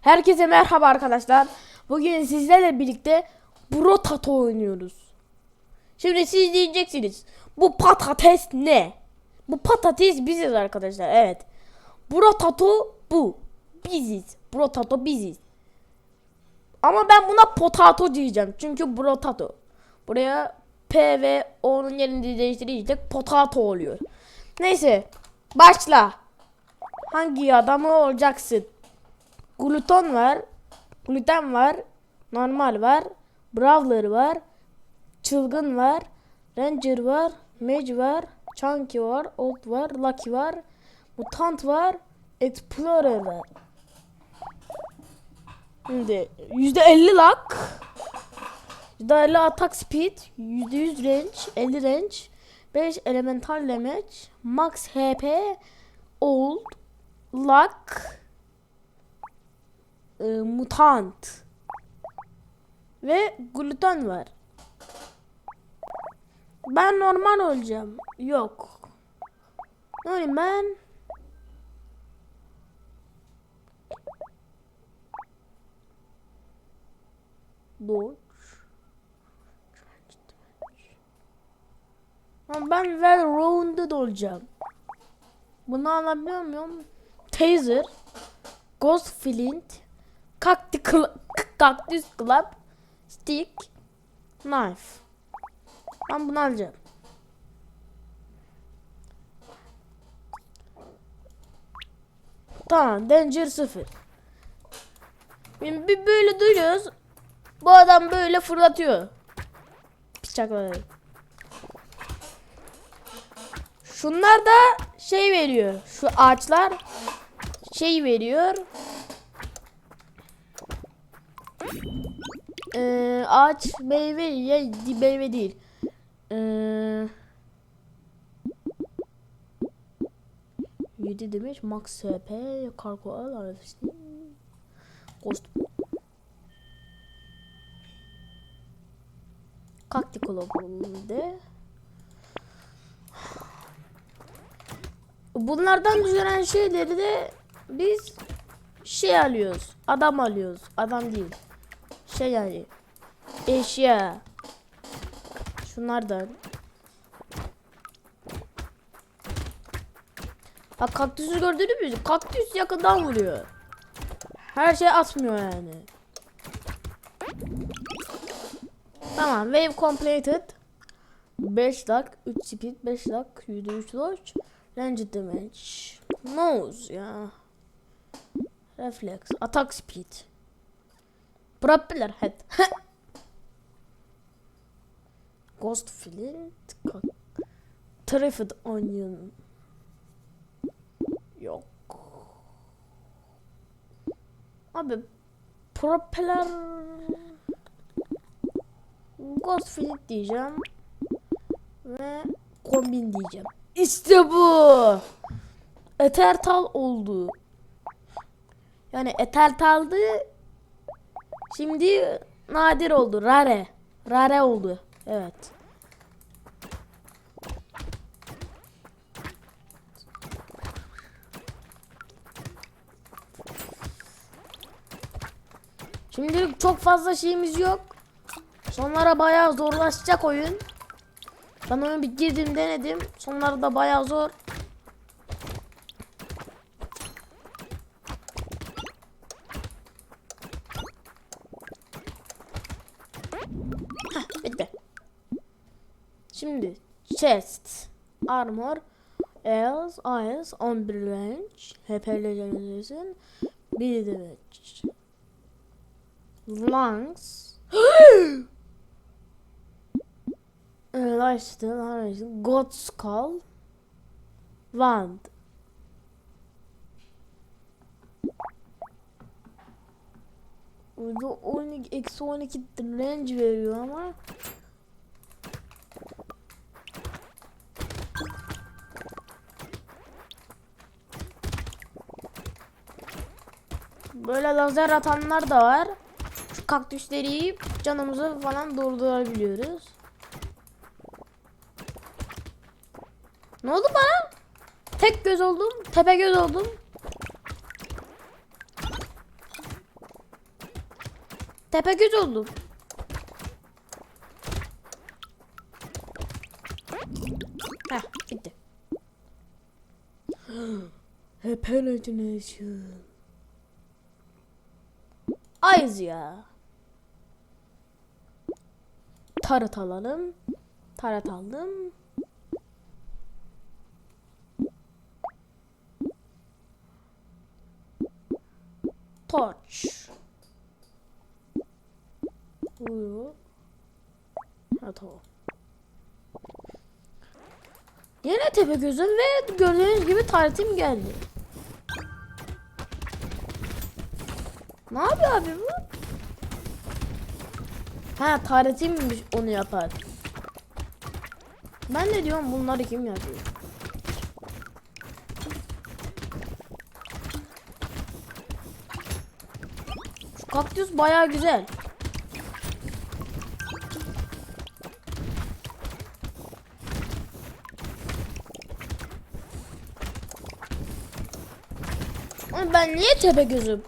Herkese merhaba arkadaşlar. Bugün sizlerle birlikte Brotato oynuyoruz. Şimdi siz diyeceksiniz. Bu patates ne? Bu patates biziz arkadaşlar. Evet. Brotato bu. Biziz. Brotato biziz. Ama ben buna potato diyeceğim. Çünkü brotato. Buraya P ve O'nun yerini değiştirince potato oluyor. Neyse. Başla. Hangi adamı olacaksın? Gluton var. Gluten var. Normal var. Brawler var. Çılgın var. Ranger var. Mage var. Chunky var. Old var. Lucky var. Mutant var. Explorer var. Şimdi %50 luck. %50 attack speed. %100 range. 50 range. 5 elemental damage. Max HP. Old. Luck e, mutant ve gluten var. Ben normal olacağım. Yok. Olayım ben? Dodge. Ama ben well rounded olacağım. Bunu alabiliyor muyum? Taser. Ghost Flint. Cl- Cactus Club. Stick. Knife. Ben bunu alacağım. Tamam. Danger 0. Şimdi böyle duruyoruz. Bu adam böyle fırlatıyor. Bıçakları. Şunlar da şey veriyor. Şu ağaçlar şey veriyor. Ee, ağaç meyve ya meyve değil. Ee, 7 demiş max HP kargo al arifesi. Ghost Kaktikolo bulundu. Bunlardan düzelen şeyleri de biz şey alıyoruz. Adam alıyoruz. Adam değil. Şey yani. Eşya. Şunlardan. Bak kaktüsü gördünüz mü? Kaktüs yakından vuruyor. Her şey atmıyor yani. Tamam. Wave completed. 5 dak, 3 speed, 5 dak, %3 dodge, range damage. Nose ya. Reflex, attack speed. Propeller head. Ghost flint. Trifid onion. Yok. Abi propeller Ghost flint diyeceğim. Ve kombin diyeceğim. İşte bu. Etertal oldu. Yani Etertal'dı. Şimdi nadir oldu. Rare. Rare oldu. Evet. Şimdi çok fazla şeyimiz yok. Sonlara bayağı zorlaşacak oyun. Ben oyunu bir girdim denedim. Sonları da bayağı zor. Chest, armor, else, eyes, 11 range, HP legendarisin, 1 damage. Lungs. Lifesteal, God Skull, Wand. Burada 12, eksi 12 range veriyor ama Böyle lazer atanlar da var. Şu kaktüsleri yiyip canımızı falan durdurabiliyoruz. Ne oldu bana? Tek göz oldum, tepe göz oldum. Tepegöz oldum. Heh bitti. Hallucination. Ayız ya. Tarot alalım. Tarot aldım. Torch. Uyu. Ha tamam. Yine tepe gözüm ve gördüğünüz gibi taritim geldi. Ne yapıyor abi bu? Ha taritimmiş onu yapar. Ben de diyorum bunları kim yapıyor? Şu kaktüs bayağı güzel. Ben niye tepe gözüm?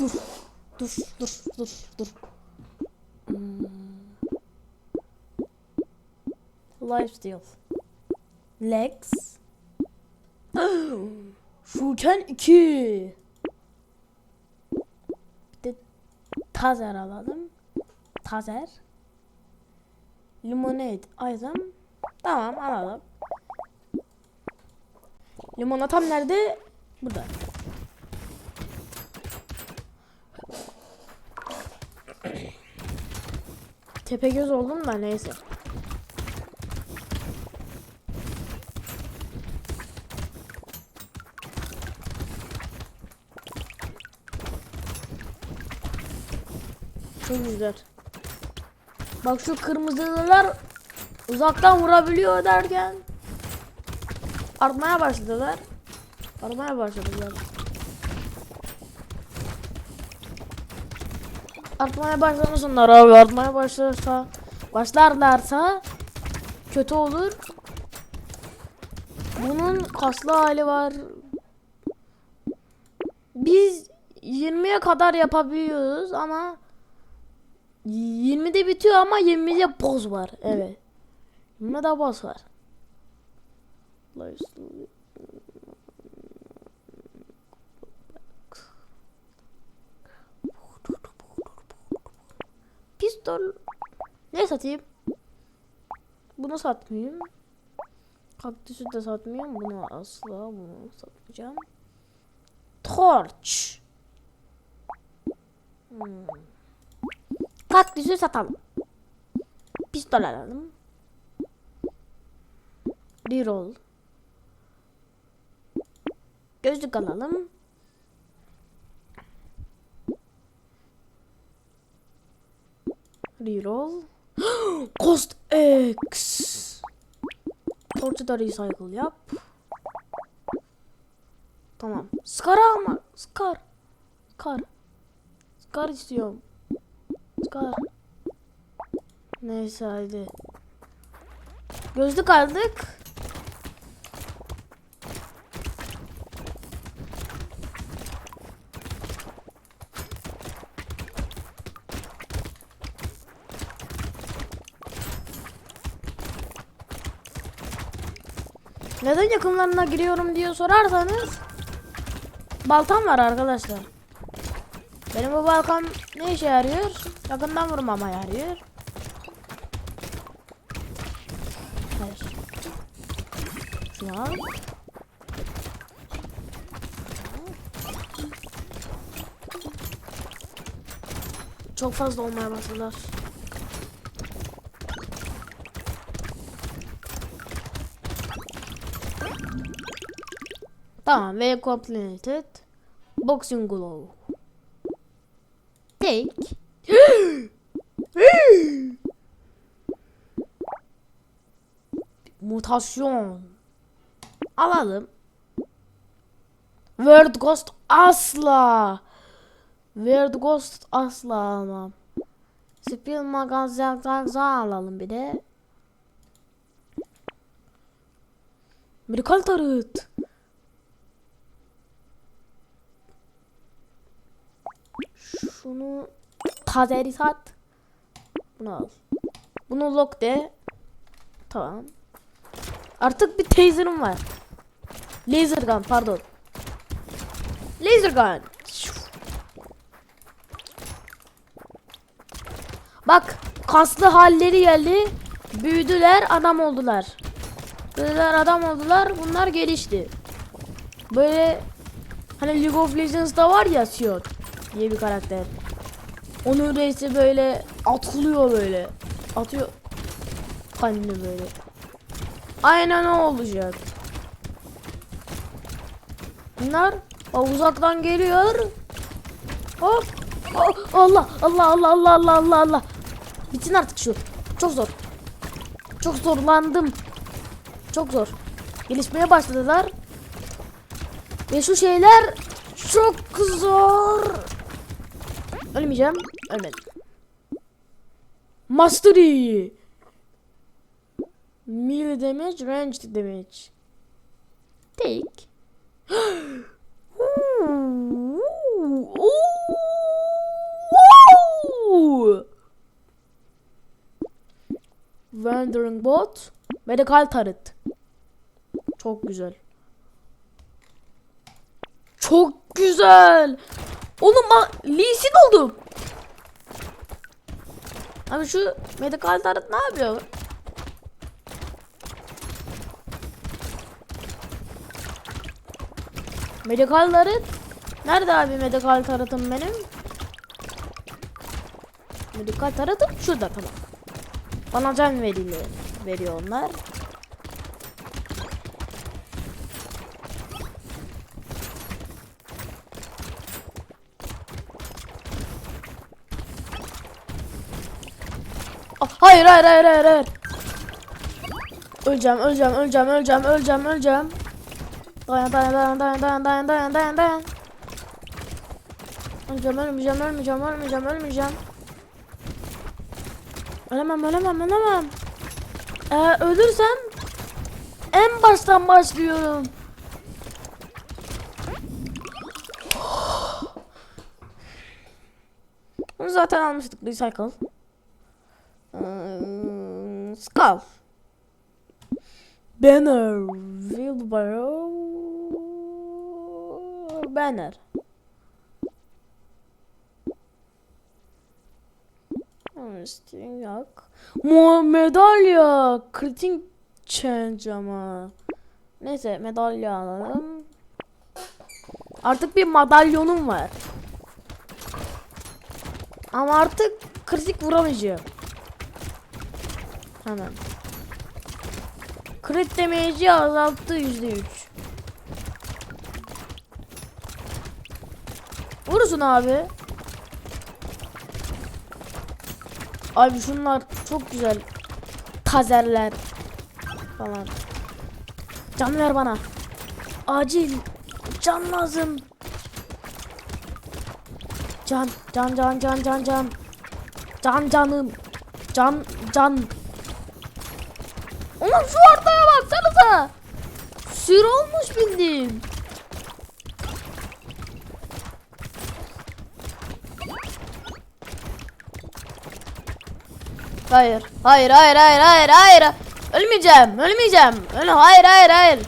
Dur. Dur, dur, dur, dur. Hmm. Lifesteal. Legs. Şuken 2. Bir de tazer alalım. Tazer. Limonade item. Tamam alalım. Limonatam nerede? Burada. Tepegöz oldum da neyse. Çok güzel. Bak şu kırmızılar uzaktan vurabiliyor derken artmaya başladılar. Artmaya başladılar. Artmaya başlamasınlar abi. Artmaya başlarsa başlarlarsa kötü olur. Bunun kaslı hali var. Biz 20'ye kadar yapabiliyoruz ama 20'de bitiyor ama 20'de boz var. Evet. 20'de boz var. Pistol. Ne satayım? Bunu satmayayım. Kaktüsü de satmayayım. Bunu asla bunu satmayacağım. Torch. Hmm. Kaktüsü satalım. Pistol alalım. Reroll. Gözlük alalım. Reroll. Cost X. Torçu da recycle yap. Tamam. Scar alma. Scar. Scar. Scar istiyorum. Scar. Neyse hadi. Gözlük aldık. Neden yakınlarına giriyorum diye sorarsanız baltam var arkadaşlar. Benim bu balkam ne işe yarıyor? Yakından vurmama yarıyor. Hayır. Şunu al. Çok fazla olmaya başladılar. Tamam ve completed. Boxing glove. Take. Mutasyon. Alalım. World Ghost asla. World Ghost asla almam. Spill magazin alalım bir de. Medikal tarıt. Şunu tazeri sat. Bunu al. Bunu lock de. Tamam. Artık bir taser'ım var. Laser gun pardon. Laser gun. Bak kaslı halleri geldi. Büyüdüler adam oldular. Büyüdüler adam oldular. Bunlar gelişti. Böyle hani League of Legends'da var ya Sion diye bir karakter. Onun reisi böyle atılıyor böyle. Atıyor kendini böyle. Aynen o olacak. Bunlar o uzaktan geliyor. Hop. Oh, Allah Allah Allah Allah Allah Allah Allah. Bitsin artık şu. Çok zor. Çok zorlandım. Çok zor. Gelişmeye başladılar. Ve şu şeyler çok zor. Ölmeyeceğim. Ölmedim. Mastery. Melee damage, ranged damage. Take. Wandering bot. Medical turret. Çok güzel. Çok güzel. Oğlum ben Lee Sin oldum. Abi şu medical turret ne yapıyor? Medical turret. Nerede abi medical turret'ım benim? Medical turret'ım şurada tamam. Bana can veriyor, veriyor onlar. Hayır hayır hayır hayır hayır. Öleceğim öleceğim öleceğim öleceğim öleceğim öleceğim. Dayan dayan dayan dayan dayan dayan dayan dayan dayan. Öleceğim ölmeyeceğim ölmeyeceğim ölmeyeceğim ölmeyeceğim. Ölemem ölemem ölemem. Ee, ölürsem en baştan başlıyorum. Bunu zaten almıştık recycle. Skull. Banner. Wheelbarrow. Banner. Sting yok. Mo medalya. Kritik change ama. Neyse medalya alalım. Artık bir madalyonum var. Ama artık kritik vuramayacağım. Hemen. Crit damage'i azalttı %3. Vurursun abi. Abi şunlar çok güzel. Tazerler falan. Can ver bana. Acil. Can lazım. Can, can, can, can, can, can. Can canım. Can, can. Oğlum şu ortaya baksanıza. Sür olmuş bildiğin. Hayır. Hayır, hayır, hayır, hayır, hayır. Ölmeyeceğim, ölmeyeceğim. Öyle hayır, hayır, hayır.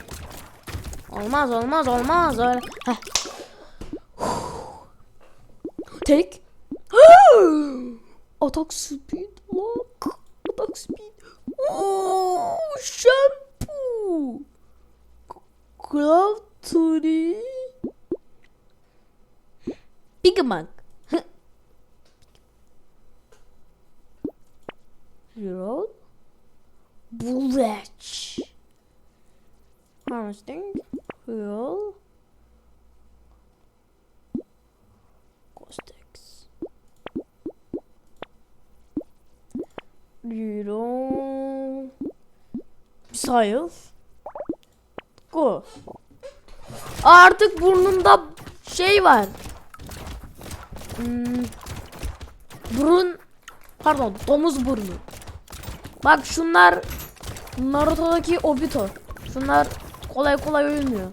Olmaz, olmaz, olmaz. Öyle. Heh. Tek. Atak speed lock. Atak speed. Oh, shampoo! Glove Tootie. Big mug. Zero. roll, Harvesting. Wheel. Costex. Zero. Missile. Go. Artık burnumda şey var. Hmm, burun pardon domuz burnu. Bak şunlar Naruto'daki Obito. Şunlar kolay kolay ölmüyor.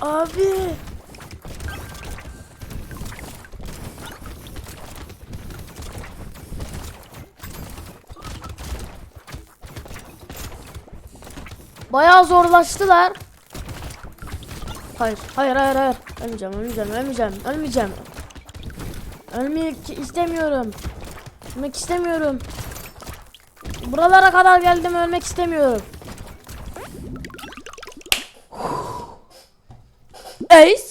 Abi. Bayağı zorlaştılar. Hayır, hayır, hayır, hayır. Ölmeyeceğim, ölmeyeceğim, ölmeyeceğim, ölmeyeceğim. Ölmek istemiyorum. Ölmek istemiyorum. Buralara kadar geldim, ölmek istemiyorum. Ace.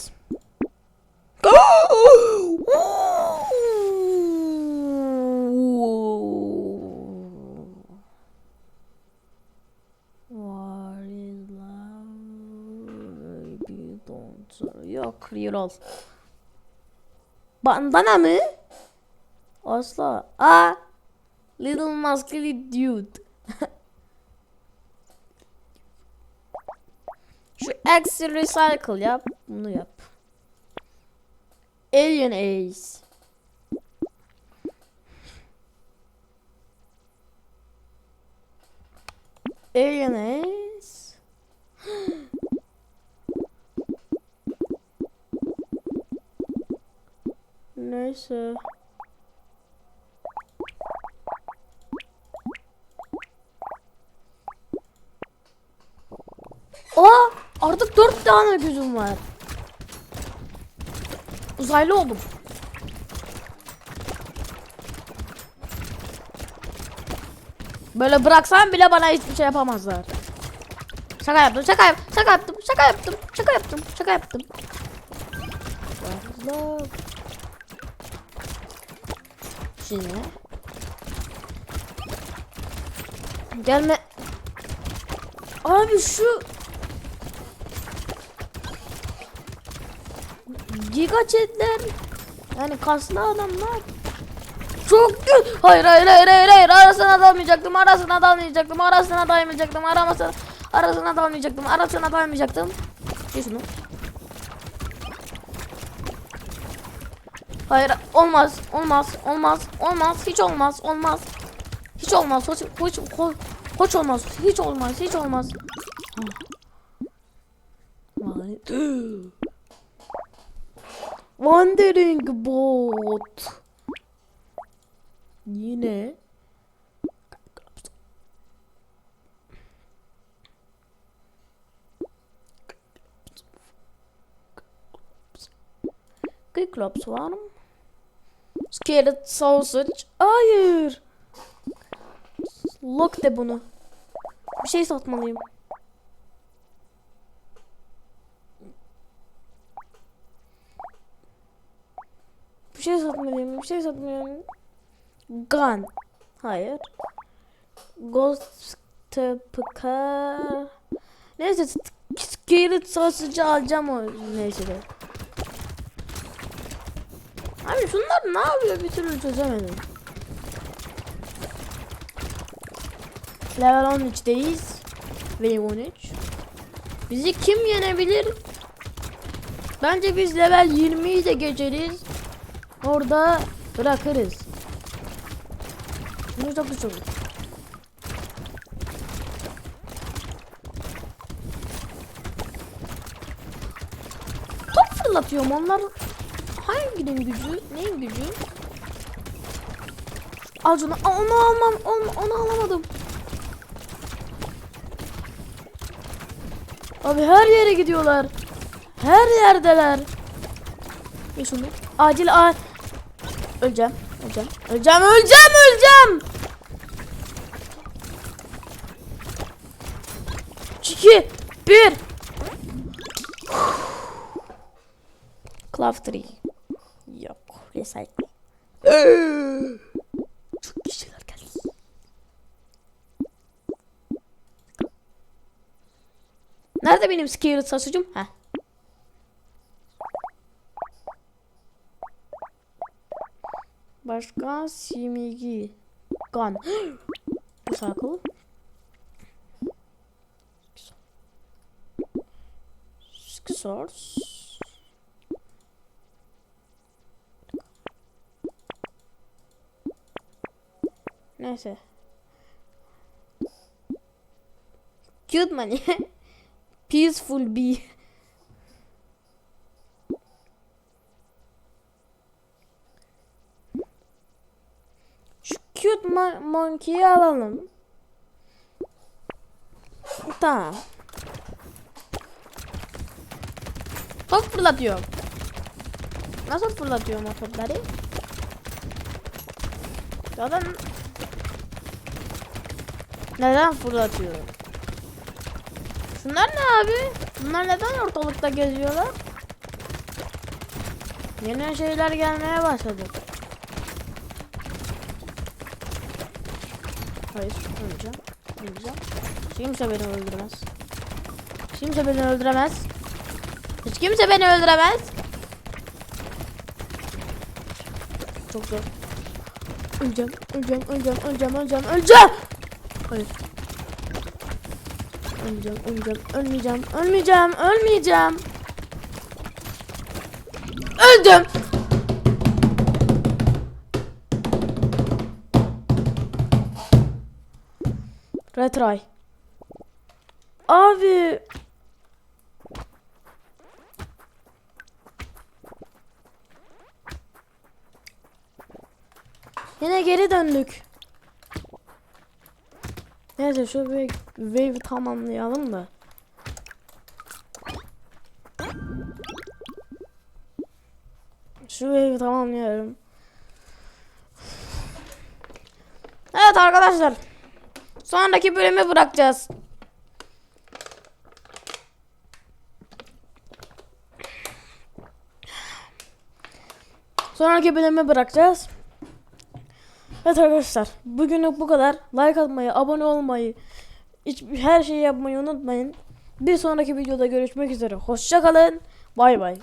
Yok reroll. Bandana mı? Asla. Aa. Little muscly dude. Şu X recycle yap. Bunu yap. Alien Ace. Alien Ace. Neyse. Aa, artık dört tane gözüm var. Uzaylı oldum. Böyle bıraksam bile bana hiçbir şey yapamazlar. Şaka yaptım, şaka yap, şaka yaptım, şaka yaptım, şaka yaptım, şaka yaptım. Love. Şimdi. Gelme. Abi şu Giga chatler yani kaslı adamlar çok gü- hayır hayır hayır hayır hayır arasına dalmayacaktım arasına dalmayacaktım arasına dalmayacaktım aramasına arasına dalmayacaktım arasına dalmayacaktım şunu Hayır olmaz olmaz olmaz olmaz hiç olmaz olmaz hiç olmaz hiç hiç, hiç olmaz hiç olmaz hiç olmaz. Wandering Boat. Yine. Cyclops var mı? Scared Sausage. Hayır. Lock de bunu. Bir şey satmalıyım. Bir şey satmalıyım. Bir şey satmalıyım. Gun. Hayır. Ghost tıpkı. Neyse Scared sausage alacağım o neyse de. Abi şunlar ne yapıyor bir türlü çözemedim. Level 13'teyiz. Benim 13. Bizi kim yenebilir? Bence biz level 20'yi de geçeriz. Orada bırakırız. Bunu çok çok. Top fırlatıyorum onlar. Hanginin gücü? Neyin gücü? Al. Aa, Onu almam. Onu, onu alamadım. Abi her yere gidiyorlar. Her yerdeler. Ye şunu. Acil a Öleceğim. Öleceğim. Öleceğim. Öleceğim. Öleceğim. 2 1 Cloud 3 Çok kişiler geldi. Nerede benim scared saçıcım? Heh. Başka simigi. Gun. Recycle. Source. Neyse. Cute money. Peaceful bee. Şu cute mon monkey'i alalım. Tamam. Top fırlatıyorum. Nasıl fırlatıyorum o topları? Zaten neden fırlatıyorum? Şunlar ne abi? Bunlar neden ortalıkta geziyorlar? Yeni şeyler gelmeye başladı. Hayır, öleceğim. Öleceğim. Kimse beni öldüremez. Kimse beni öldüremez. Hiç kimse beni öldüremez. Çok zor. Öleceğim, öleceğim, öleceğim, öleceğim, öleceğim, öleceğim. Hayır. Öleceğim, öleceğim, ölmeyeceğim, ölmeyeceğim, ölmeyeceğim. Öldüm. Retry. Abi. Yine geri döndük. Neyse şu bir wave tamamlayalım da. Şu wave'i tamamlıyorum. Evet arkadaşlar. Sonraki bölümü bırakacağız. Sonraki bölümü bırakacağız. Evet arkadaşlar. Bugünlük bu kadar. Like atmayı, abone olmayı, hiç, her şeyi yapmayı unutmayın. Bir sonraki videoda görüşmek üzere. Hoşçakalın. Bay bay.